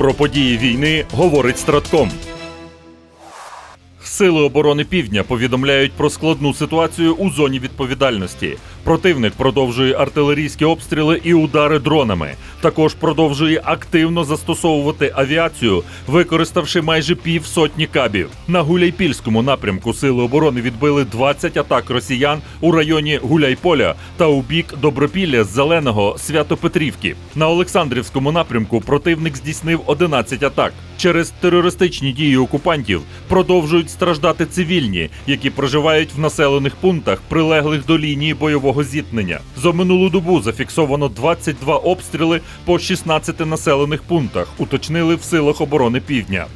Про події війни говорить Стратком. Сили оборони Півдня повідомляють про складну ситуацію у зоні відповідальності. Противник продовжує артилерійські обстріли і удари дронами. Також продовжує активно застосовувати авіацію, використавши майже пів сотні кабів. На Гуляйпільському напрямку Сили оборони відбили 20 атак росіян у районі Гуляйполя та у бік Добропілля з Зеленого Святопетрівки. На Олександрівському напрямку противник здійснив 11 атак. Через терористичні дії окупантів продовжують страждати цивільні, які проживають в населених пунктах, прилеглих до лінії бойового зіткнення. За минулу добу зафіксовано 22 обстріли по 16 населених пунктах, уточнили в силах оборони Півдня.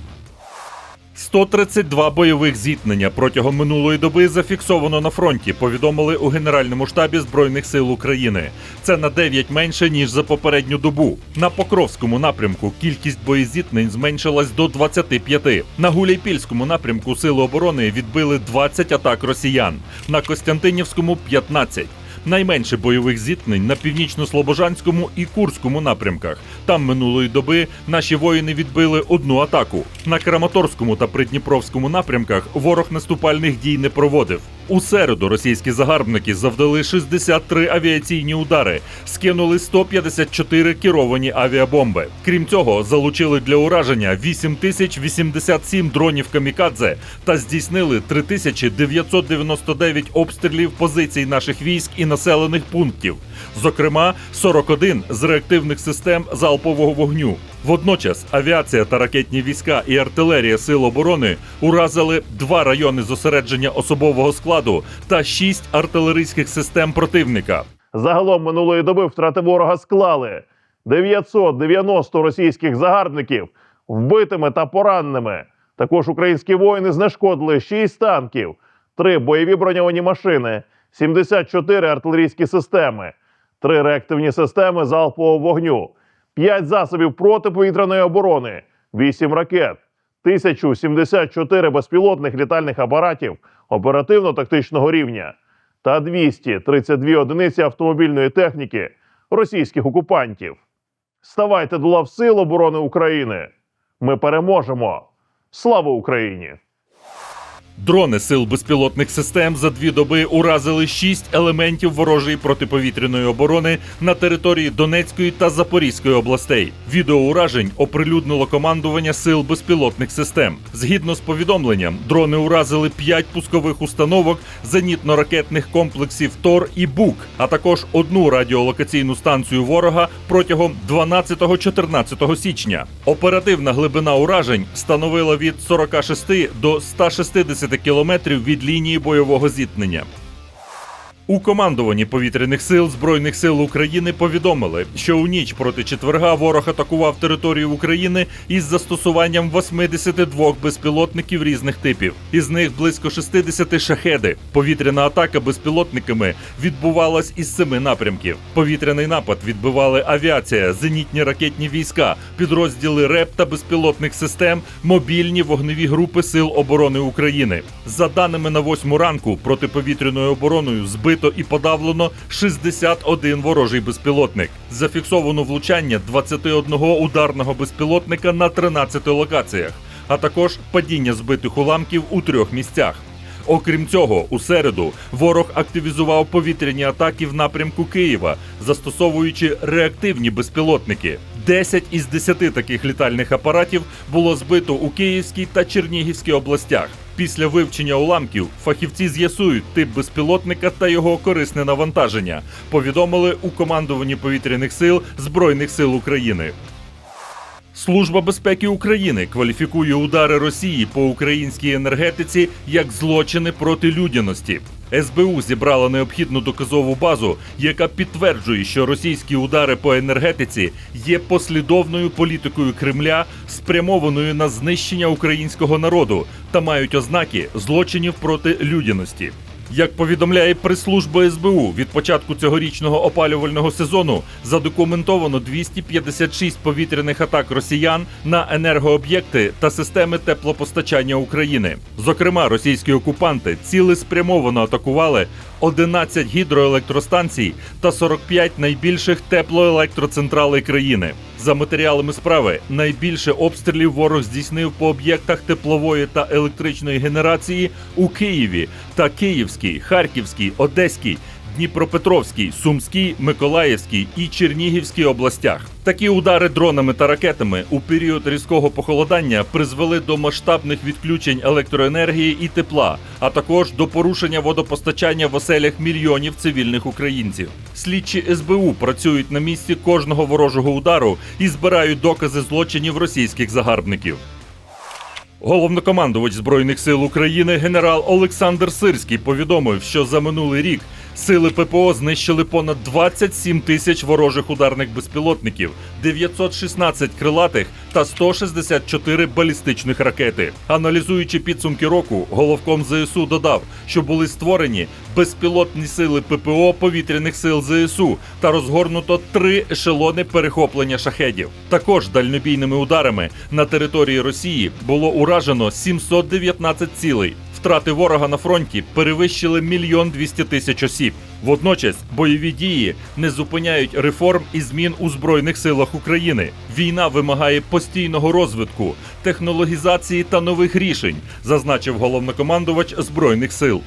132 бойових зіткнення протягом минулої доби зафіксовано на фронті. Повідомили у Генеральному штабі Збройних сил України. Це на 9 менше ніж за попередню добу. На Покровському напрямку кількість боєзіткнень зменшилась до 25. На Гуляйпільському напрямку Сили оборони відбили 20 атак росіян. На Костянтинівському 15. Найменше бойових зіткнень на північно-слобожанському і Курському напрямках. Там минулої доби наші воїни відбили одну атаку. На Краматорському та Придніпровському напрямках ворог наступальних дій не проводив. У середу російські загарбники завдали 63 авіаційні удари, скинули 154 керовані авіабомби. Крім цього, залучили для ураження 8087 дронів камікадзе та здійснили 3999 обстрілів позицій наших військ і населених пунктів, зокрема 41 з реактивних систем залпового вогню. Водночас авіація та ракетні війська і артилерія Сил оборони уразили два райони зосередження особового складу та шість артилерійських систем противника. Загалом минулої доби втрати ворога склали 990 російських загарбників вбитими та пораненими. Також українські воїни знешкодили 6 танків, 3 бойові броньовані машини, 74 артилерійські системи, 3 реактивні системи залпового вогню, 5 засобів протиповітряної оборони, 8 ракет, 1074 безпілотних літальних апаратів оперативно-тактичного рівня та 232 одиниці автомобільної техніки російських окупантів. Ставайте до лав Сил оборони України. Ми переможемо. Слава Україні! Дрони сил безпілотних систем за дві доби уразили шість елементів ворожої протиповітряної оборони на території Донецької та Запорізької областей. Відео уражень оприлюднило командування сил безпілотних систем. Згідно з повідомленням, дрони уразили п'ять пускових установок зенітно-ракетних комплексів ТОР і БУК, а також одну радіолокаційну станцію ворога протягом 12-14 січня. Оперативна глибина уражень становила від 46 до 160 кілометрів від лінії бойового зіткнення. У командуванні повітряних сил Збройних сил України повідомили, що у ніч проти четверга ворог атакував територію України із застосуванням 82 безпілотників різних типів. Із них близько 60 шахеди. Повітряна атака безпілотниками відбувалась із семи напрямків. Повітряний напад відбивали авіація, зенітні ракетні війська, підрозділи РЕП та безпілотних систем, мобільні вогневі групи Сил оборони України. За даними на восьму ранку, протиповітряною обороною збито і подавлено 61 ворожий безпілотник. Зафіксовано влучання 21 ударного безпілотника на 13 локаціях, а також падіння збитих уламків у трьох місцях. Окрім цього, у середу ворог активізував повітряні атаки в напрямку Києва, застосовуючи реактивні безпілотники. 10 із 10 таких літальних апаратів було збито у Київській та Чернігівській областях. Після вивчення уламків фахівці з'ясують тип безпілотника та його корисне навантаження. Повідомили у командуванні повітряних сил Збройних сил України. Служба безпеки України кваліфікує удари Росії по українській енергетиці як злочини проти людяності. СБУ зібрала необхідну доказову базу, яка підтверджує, що російські удари по енергетиці є послідовною політикою Кремля, спрямованою на знищення українського народу та мають ознаки злочинів проти людяності. Як повідомляє прес-служба СБУ, від початку цьогорічного опалювального сезону задокументовано 256 повітряних атак росіян на енергооб'єкти та системи теплопостачання України. Зокрема, російські окупанти цілеспрямовано атакували 11 гідроелектростанцій та 45 найбільших теплоелектроцентралей країни. За матеріалами справи, найбільше обстрілів ворог здійснив по об'єктах теплової та електричної генерації у Києві та Київській, Харківській, Одеській, Дніпропетровській, Сумській, Миколаївській і Чернігівській областях. Такі удари дронами та ракетами у період різкого похолодання призвели до масштабних відключень електроенергії і тепла, а також до порушення водопостачання в оселях мільйонів цивільних українців. Слідчі СБУ працюють на місці кожного ворожого удару і збирають докази злочинів російських загарбників. Головнокомандувач Збройних сил України генерал Олександр Сирський повідомив, що за минулий рік сили ППО знищили понад 27 тисяч ворожих ударних безпілотників, 916 крилатих та 164 балістичних ракети. Аналізуючи підсумки року, головком ЗСУ додав, що були створені безпілотні сили ППО повітряних сил ЗСУ та розгорнуто три ешелони перехоплення шахедів. Також дальнобійними ударами на території Росії було уражено 719 цілей. Втрати ворога на фронті перевищили мільйон двісті тисяч осіб. Водночас бойові дії не зупиняють реформ і змін у збройних силах України. Війна вимагає постійного розвитку, технологізації та нових рішень, зазначив головнокомандувач збройних сил.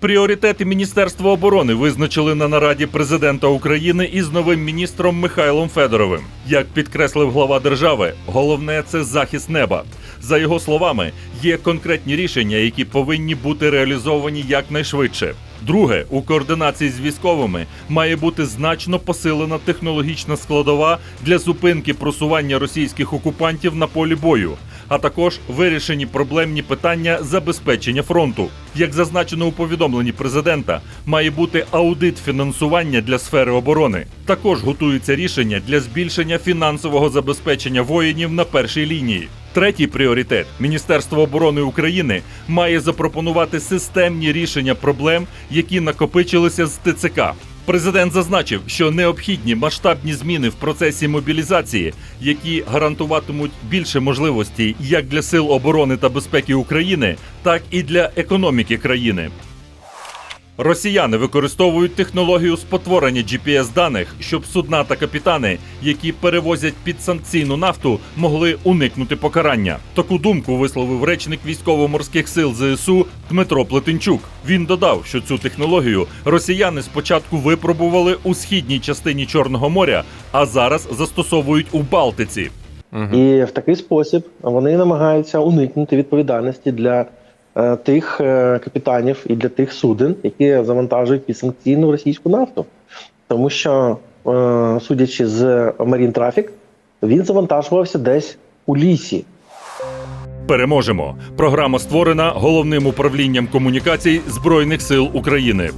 Пріоритети Міністерства оборони визначили на нараді президента України із новим міністром Михайлом Федоровим. Як підкреслив глава держави, головне це захист неба. За його словами, є конкретні рішення, які повинні бути реалізовані якнайшвидше. Друге, у координації з військовими має бути значно посилена технологічна складова для зупинки просування російських окупантів на полі бою, а також вирішені проблемні питання забезпечення фронту. Як зазначено у повідомленні президента, має бути аудит фінансування для сфери оборони. Також готуються рішення для збільшення фінансового забезпечення воїнів на першій лінії. Третій пріоритет Міністерство оборони України має запропонувати системні рішення проблем, які накопичилися з ТЦК. Президент зазначив, що необхідні масштабні зміни в процесі мобілізації, які гарантуватимуть більше можливостей як для сил оборони та безпеки України, так і для економіки країни. Росіяни використовують технологію спотворення gps даних щоб судна та капітани, які перевозять підсанкційну нафту, могли уникнути покарання. Таку думку висловив речник військово-морських сил ЗСУ Дмитро Плетенчук. Він додав, що цю технологію росіяни спочатку випробували у східній частині Чорного моря, а зараз застосовують у Балтиці. І в такий спосіб вони намагаються уникнути відповідальності для тих е, капітанів і для тих суден, які завантажують підсанкційну російську нафту. Тому що, е, судячи з Marine Traffic, він завантажувався десь у лісі. Переможемо. Програма створена головним управлінням комунікацій Збройних сил України.